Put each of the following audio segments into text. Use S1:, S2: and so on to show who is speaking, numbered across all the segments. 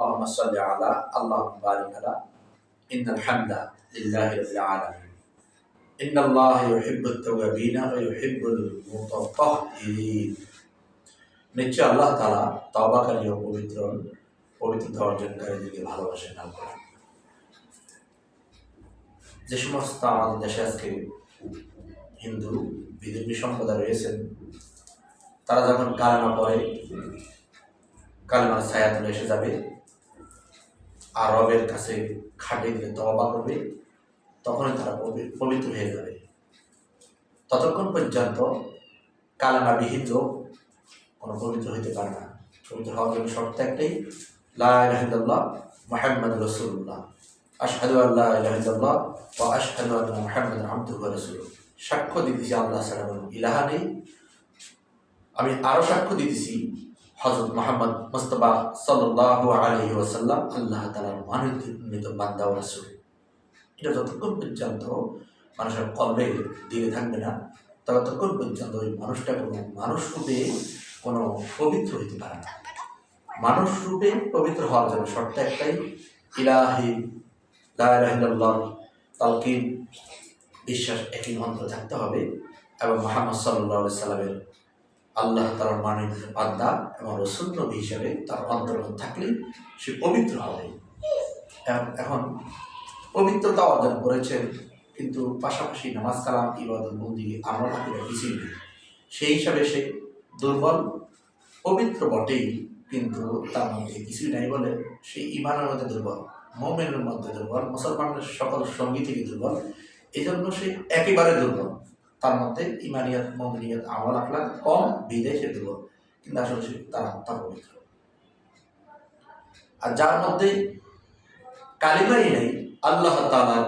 S1: اللهم صل على اللهم بارك على إن الحمد لله رب العالمين إن الله يحب التوابين ويحب المتطهرين নিশ্চয় আল্লাহ তারা তবাকারী ও পবিত্র পবিত্রতা অর্জনকারীদেরকে ভালোবাসেন না করেন যে সমস্ত আমাদের দেশে আজকে হিন্দু বিদেবী সম্প্রদায় রয়েছেন তারা যখন কালেমা পড়ে কালেমার ছায়া তুলে এসে যাবে আর রবের কাছে খাটে দিয়ে তবা করবে, তখনই তারা পবি- পবিত্র হয়ে যাবে। ততক্ষণ পর্যন্ত কালেমাবিহীন লোক কোনো পবিত্র হইতে পারে না। পবিত্র হওয়ার জন্য শর্ত একটাই লাহ মোহাম্মদ রসুল্লাহ আশহাদু আল্লাহ ইলাহিল্লাহ ও আশহাদু আল্লাহ মোহাম্মদ আব্দুহ রসুল সাক্ষ্য দিতেছি আল্লাহ সালাম ইলাহা নেই। আমি আরও সাক্ষ্য দিতেছি হজরত মোহাম্মদ মুস্তফা সাল্লাহ আলহি ওয়াসাল্লাম আল্লাহ তালার মানিত বান্দা রাসূল। এটা যতক্ষণ পর্যন্ত মানুষের কলবে দিয়ে থাকবে না, ততক্ষণ পর্যন্ত ওই মানুষটা কোনো মানুষ রূপে কোনো পবিত্র হইতে পারে না। মানুষ রূপে পবিত্র হওয়ার জন্য শর্ত একটাই, ইলাহি লাহ তালকিন, বিশ্বাস একই মন্ত্র থাকতে হবে এবং মোহাম্মদ সাল্লাহ সাল্লামের আল্লাহ তার মানিত বান্দা এবং রসুল নবী হিসাবে তার অন্তর্গত থাকলে সে পবিত্র হবে। এখন- পবিত্রতা অর্জন করেছেন, কিন্তু পাশাপাশি নামাজ কালাম, ইবাদত বন্দি আমরা কিছুই নেই। সেই হিসাবে সে দুর্বল, পবিত্র বটেই, কিন্তু তার মধ্যে কিছুই নাই বলে সে ইমানের মধ্যে দুর্বল, মোমেনের মধ্যে দুর্বল, মুসলমানের সকল সঙ্গী থেকে দুর্বল এই জন্য সে একেবারে দুর্বল। তার মধ্যে ইমানিয়াত মমিনিয়াত আমল, আখলাক কম, বিদেশে দুর্বল কিন্তু আসলে সে তার আত্মা পবিত্র। আর যার মধ্যে কালিমাই নেই, আল্লাহ তালার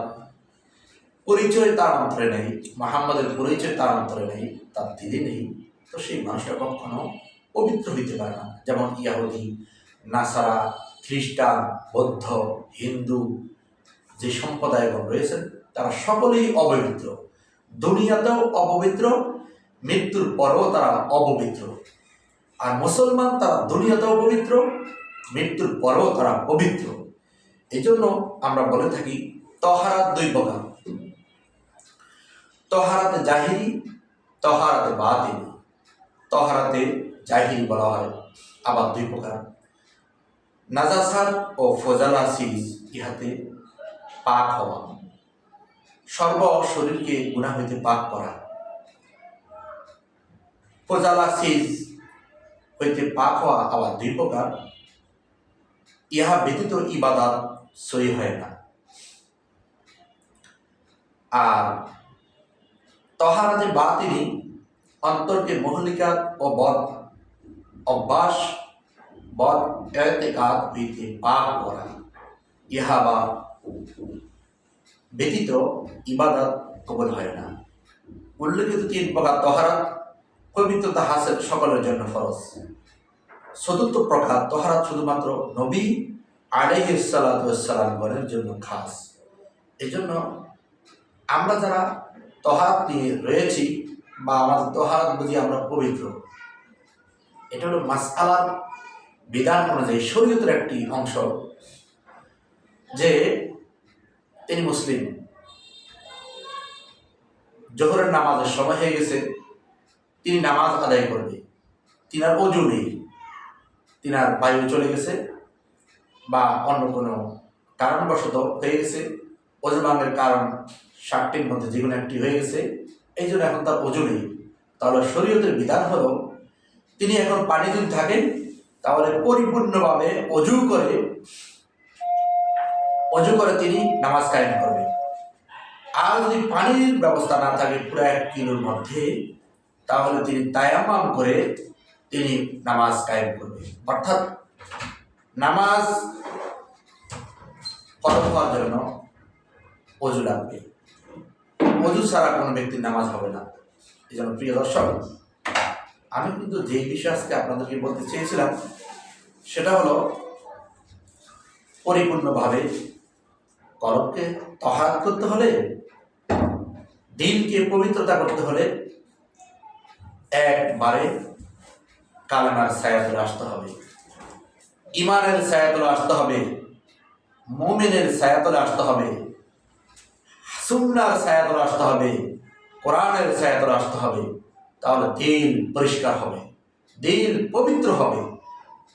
S1: পরিচয় তার অন্তরে নেই, মাহাম্মাদের পরিচয় তার অন্তরে নেই, তার দিদি নেই, তো সেই মানুষটা কখনো পবিত্র হইতে পারে না। যেমন ইয়াহুদি, নাসারা, খ্রিস্টান, বৌদ্ধ, হিন্দু যে সম্প্রদায়গণ রয়েছেন, তারা সকলেই অপবিত্র দুনিয়াতেও অপবিত্র, মৃত্যুর পরেও তারা অপবিত্র। আর মুসলমান তারা দুনিয়াতেও পবিত্র, মৃত্যুর পরেও তারা পবিত্র। এই জন্য আমরা বলে থাকি, তহারাত দুই প্রকার। তহারাতে জাহিরি, তহারাতে বাতিল। তহারাতে জাহিরি বলা হয়, আবার দুই প্রকার। নাজাসাত ও ফজালা সিজ ইহাতে পাক হওয়া। সর্ব শরীরকে গুণা হইতে পাক করা। ফজালা সিজ হইতে পাক হওয়া আবার দুই প্রকার। ইহা ব্যতীত ইবাদাত সই হয় না। আর তহারাতে বাতিনি, অন্তরকে মহলিকাত ও বদ অভ্যাস বদ এতেকাত হইতে পাক করা। ইহা বা ব্যতীত ইবাদত কবল হয় না। উল্লেখিত তিন প্রকার তহারাত পবিত্রতা হাসিল সকলের জন্য ফরজ। চতুর্থ প্রকার তহারাত শুধুমাত্র নবী আলাইসালামের জন্য খাস। এই জন্য আমরা যারা তহারাত নিয়ে রয়েছি বা আমাদের তহারাত বুঝি আমরা পবিত্র, এটা হলো মাসআলার বিধান অনুযায়ী শরীয়তের একটি অংশ যে তিনি মুসলিম। জোহরের নামাজের সময় হয়ে গেছে। তিনি নামাজ আদায় করবে। তিনার অজু নেই। তিনার বায়ু চলে গেছে বা অন্য কোনো কারণবশত হয়ে গেছে। অজু কারণ ষাটটির মধ্যে যে কোনো একটি হয়ে গেছে। এই জন্য এখন তার অজু নেই। তাহলে শরীয়তের বিধান হলো, তিনি এখন পানি যদি থাকেন, তাহলে পরিপূর্ণভাবে অজু করে অজু করে তিনি নামাজ কায়েম করবেন। আর যদি পানির ব্যবস্থা না থাকে পুরো এক কিলোর মধ্যে, তাহলে তিনি তায়ামাম করে তিনি নামাজ কায়েম করবেন। অর্থাৎ নামাজ ফরজ হওয়ার জন্য অজু লাগবে। অজু ছাড়া কোনো ব্যক্তির নামাজ হবে না। এই জন্য প্রিয় দর্শক, আমি কিন্তু যেই বিষয় আজকে আপনাদেরকে বলতে চেয়েছিলাম, সেটা হলো পরিপূর্ণভাবে কলমকে তহাত করতে হলে, দিনকে পবিত্রতা করতে হলে একবারে কালেমার ধরে আসতে হবে। ইমানের ছায়াতলে আসতে হবে, মুমিনের ছায়াতলে আসতে হবে, সুন্নার ছায়াতলে আসতে হবে, কোরআনের ছায়াতলে আসতে হবে। তাহলে দিল পরিষ্কার হবে দিল পবিত্র হবে।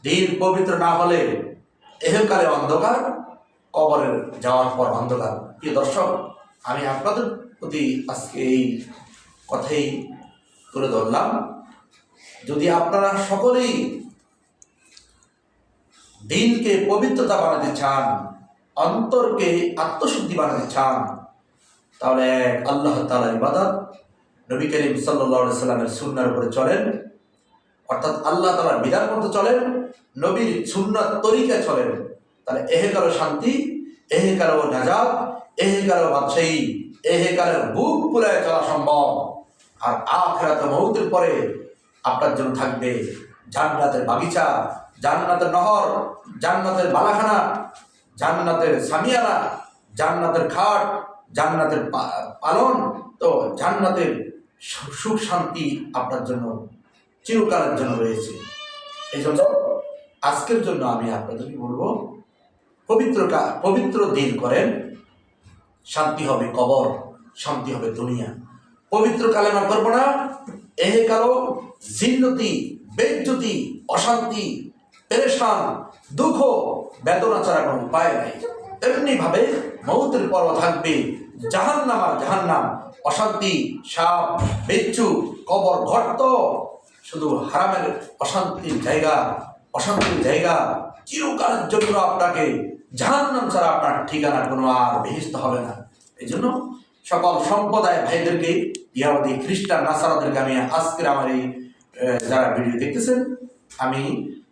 S1: দিল পবিত্র না হলে এহকালে অন্ধকার কবরের যাওয়ার পর অন্ধকার। প্রিয় দর্শক, আমি আপনাদের প্রতি আজকে এই কথাই তুলে ধরলাম। যদি আপনারা সকলেই দিনকে পবিত্রতা বানাতে চান, অন্তরকে আত্মশুদ্ধি বানাতে চান, তাহলে আল্লাহ তালা ইবাদত নবী করিম সাল্লা সাল্লামের সুন্নার উপরে চলেন। অর্থাৎ আল্লাহ তালার বিধান মতো চলেন, নবীর সুন্নার তরিকায় চলেন। তাহলে এহে কারও শান্তি এহে কারও নাজাব এহে কারও বাদশাহী এহে কারও বুক পুরায় চলা সম্ভব। আর আখরাত মৌতের পরে আপনার জন্য থাকবে জান্নাতের বাগিচা, জান্নাতের নহর, জান্নাতের বালাখানা জান্নাতের সামিয়ানা, জান্নাতের খাট, জান্নাতের পালন। তো জান্নাতের সুখ শান্তি আপনার জন্য চিরকালের জন্য রয়েছে। এই জন্য আজকের জন্য আমি আপনাদেরকে বলব পবিত্র পবিত্র দিন করেন, শান্তি হবে কবর, শান্তি হবে দুনিয়া। পবিত্র কালেমা করব না এহে কালো জিল্লতি বেজ্জতি, অশান্তি, পেরেশান, দুঃখ, বেদনা ছাড়া কোনো উপায় নাই। তেমনি ভাবে মৌতের পর্ব থাকবে, জাহান্নাম আর জাহান্নাম, অশান্তি, সাপ বেচ্চু কবর ঘটত, শুধু হারামের অশান্তির জায়গা অশান্তির জায়গা, চিরকালের জন্য আপনাকে জাহান্নাম ছাড়া আপনার ঠিকানা কোনো আর বেহিস্ত হবে না। এই জন্য সকল সম্প্রদায় ভাইদেরকে ইয়াবাদী খ্রিস্টান, নাসারাদেরকে আমি আজকের আমার এই যারা ভিডিও দেখতেছেন, আমি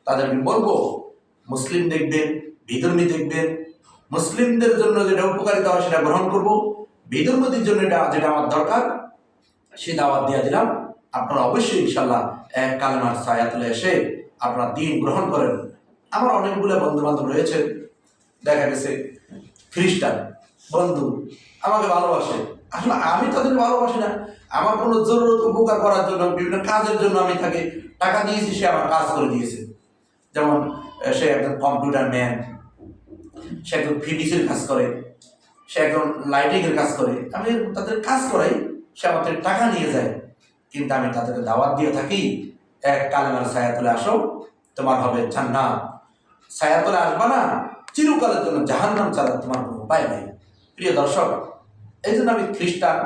S1: তাদেরকে বলব, মুসলিম দেখবেন, বিধর্মী দেখবেন, মুসলিমদের জন্য যেটা উপকারিতা হয় সেটা গ্রহণ করব। বিধর্মীদের জন্য এটা, যেটা আমার দরকার সে দাওয়াত দিয়ে দিলাম। আপনারা অবশ্যই ইনশাল্লাহ এক কালেমার ছায়াতলে এসে আপনারা দিন গ্রহণ করেন। আমার অনেকগুলো বন্ধু বান্ধব রয়েছে দেখা গেছে খ্রিস্টান বন্ধু, আমাকে ভালোবাসে। আসলে আমি তাদের ভালোবাসি না। আমার কোনো জরুরত উপকার করার জন্য, বিভিন্ন কাজের জন্য আমি তাকে টাকা দিয়েছি, সে আমার কাজ করে দিয়েছে। যেমন সে একজন কম্পিউটার ম্যান সে একজন ফিডিসির কাজ করে, সে একজন লাইটিংয়ের কাজ করে। আমি তাদের কাজ করাই, সে আমাদের টাকা নিয়ে যায়। কিন্তু আমি তাদেরকে দাওয়াত দিয়ে থাকি, এক কালেমার ছায়া তুলে আসো, তোমার হবে জান্নাত। ছায়া তুলে আসবা না চিরকালের জন্য জাহান্নাম ছাড়া তোমার কোনো উপায় নেই। প্রিয় দর্শক, এই জন্য আমি খ্রিস্টান,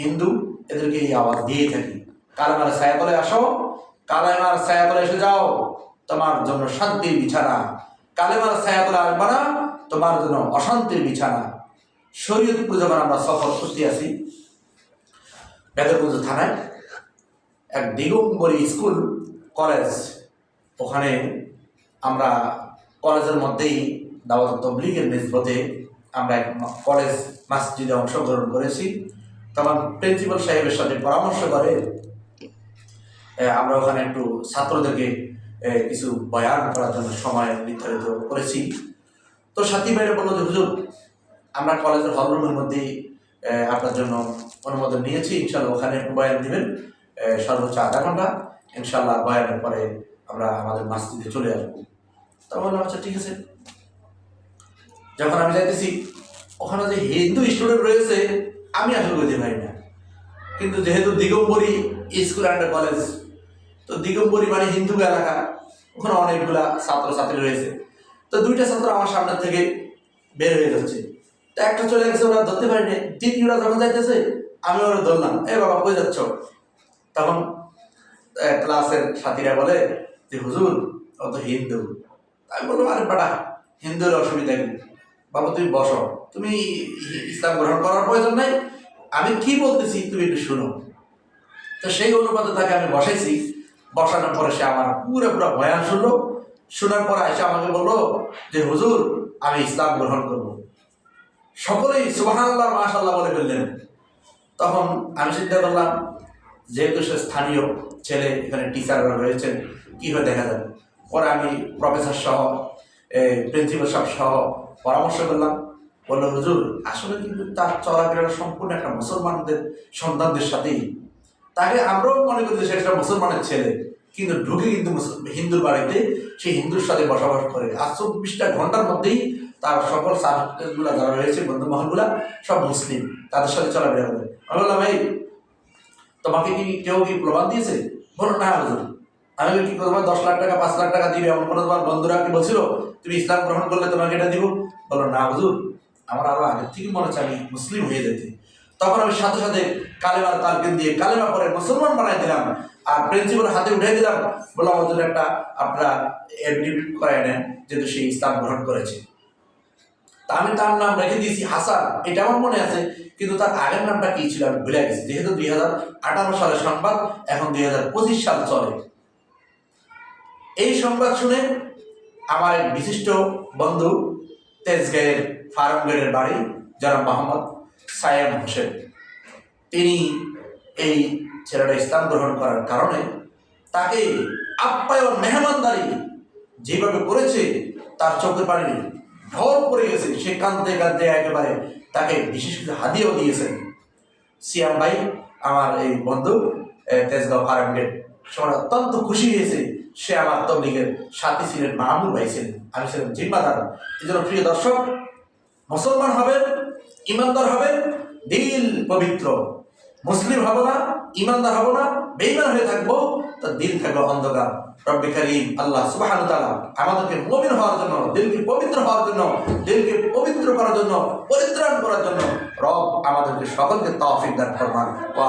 S1: হিন্দু এদেরকে এই আওয়াজ দিয়েই থাকি। কালেমার ছায়া তলে আসো, কালেমার ছায়া তলে এসে যাও। তোমার জন্য শান্তির বিছানা। কালেমার ছায়া তলে আসবা না, তোমার জন্য অশান্তির বিছানা। শরীয়তপুর যখন আমরা সফর করতে আসি বেদরপুজো থানায়, এক দিগম্বরী স্কুল, কলেজ, ওখানে আমরা কলেজের মধ্যেই দাওয়াত তবলিগের নিসবতে আমরা এক কলেজ মাসজিদে অংশগ্রহণ করেছি। তখন প্রিন্সিপাল সাহেবের সাথে পরামর্শ করে আমরা ওখানে একটু ছাত্রদেরকে কিছু বয়ান করার জন্য সময় নির্ধারিত করেছি। তো সাথী ভাইরা বলল যে, হুজুর, আমরা কলেজের হলরুমের মধ্যেই আপনার জন্য অনুমোদন নিয়েছি। ইনশাল্লাহ ওখানে একটু বয়ান দিবেন। সর্বোচ্চ আধা ঘণ্টা। ইনশাল্লাহ বয়ানের পরে আমরা আমাদের মাসজিদে চলে আসব। তখন আচ্ছা ঠিক আছে। যখন আমি যাইতেছি, ওখানে যে হিন্দু স্টুডেন্ট রয়েছে, আমি আসলে বুঝতে পারি না। কিন্তু যেহেতু দিগম্বরী স্কুল অ্যান্ড কলেজ তো দিগম্বরী মানে হিন্দু এলাকা, ওখানে অনেকগুলা ছাত্রছাত্রী রয়েছে। তো দুইটা ছাত্র আমার সামনে থেকে বের হয়ে যাচ্ছে। তো একটা চলে গেছে, ওরা ধরতে পারিনি দ্বিতীয়টা যখন যাইতেছে, আমি ওরা ধরলাম, এ বাবা, কই যাচ্ছ? তখন ক্লাসের সাথীরা বলে যে, হুজুর, ও তো হিন্দু। আমি বললাম, আরে বেটা, হিন্দুর অসুবিধা নেই বাবা, তুমি বসো। তুমি ইসলাম গ্রহণ করার প্রয়োজন নাই। আমি কি বলতেছি তুমি একটু শুনো। তো সেই অনুপাতে তাকে আমি বসাইছি। বসানোর পরে সে আমার পুরো পুরো বয়ান শুনলো। শোনার পরে এসে আমাকে বলল যে, হুজুর, আমি ইসলাম গ্রহণ করব। সকলেই সুবহানাল্লাহ মাশাল্লাহ বলে ফেললেন। তখন আমি চিন্তা করলাম, যেহেতু সে স্থানীয় ছেলে, এখানে টিচাররা রয়েছেন কীভাবে দেখা যাবে পরে আমি প্রফেসর সহ প্রিন্সিপাল সাহেব সহ পরামর্শ করলাম, বলল, হুজুর, আসলে কিন্তু তার চলাফেরা সম্পূর্ণ একটা মুসলমানদের সন্তানদের সাথেই। তাকে আমরাও মনে করি যে সে একটা মুসলমানের ছেলে, কিন্তু ঢুকে কিন্তু হিন্দুর বাড়িতে সেই হিন্দুর সাথে বসবাস করে। আর চব্বিশটা ঘণ্টার মধ্যেই তার সকল সার্টিফিকেটগুলো যারা রয়েছে বন্ধু মহলগুলা সব মুসলিম, তাদের সাথে চলাফেরা করে। আমি বললাম, ভাই, তোমাকে কি কেউ কি প্রমাণ দিয়েছে? বলো না, হুজুর। আমি কি তোমার দশ লাখ টাকা, পাঁচ লাখ টাকা দিবে। এমন কোনো তোমার বন্ধুরা কি বলছিল? তুমি ইসলাম গ্রহণ করলে তোমাকে এটা দিব? বলো, না হুজুর, আমার আরও আগের থেকে মনে হচ্ছে আমি মুসলিম হয়ে যেতে। তখন আমি সাথে সাথে কালেমার তালকিন দিয়ে কালেমা পরে মুসলমান বানাই দিলাম আর প্রিন্সিপাল হাতে উঠে দিলাম। বললাম, আমার একটা আপনারা এফিডেভিট করাই নেন যেহেতু সে ইসলাম গ্রহণ করেছে। তা আমি তার নাম রেখে দিয়েছি হাসান। এটা আমার মনে আছে, কিন্তু তার আগের নামটা কি ছিল আমি ভুলে গেছি। যেহেতু দুই হাজার আঠারো সালের সংবাদ, এখন দুই হাজার পঁচিশ সাল চলে। এই সংবাদ শুনে আমার এক বিশিষ্ট বন্ধু তেজগাঁয়ের ফার্মগেটের বাড়ি যারা মোহাম্মদ সায়েম হোসেন। তিনি এই ছেলেটা ইসলাম গ্রহণ করার কারণে তাকে আপ্যায়ন, মেহমানদারি যেভাবে করেছে, তার চোখের পানি ঢল পড়ে গেছে। সে কাঁদতে কাঁদতে একেবারে তাকে বিশেষ কিছু হাদিয়েও দিয়েছেন। সিয়াম ভাই, আমার এই বন্ধু তেজগাঁও ফার্ম গেট সবাই অত্যন্ত খুশি হয়েছে। সে আমার তবলিগের সাথী ছিলেন মাহমুদ ভাই ছিলেন, আমি ছিলাম জিম্মাদার। এই জন্য প্রিয় দর্শক, মুসলমান হবেন, ইমানদার হবেন, দিল পবিত্র। মুসলিম হব না, ইমানদার হব না বেইমান হয়ে থাকব, তো দিল থাকবে অন্ধকার। রব্বি করিম, আল্লাহ তাআলা আমাদেরকে মুমিন হওয়ার জন্য, দিলকে পবিত্র হওয়ার জন্য, দিলকে পবিত্র করার জন্য, পরিত্রাণ করার জন্য রব আমাদেরকে সকলকে তৌফিক দান ওয়া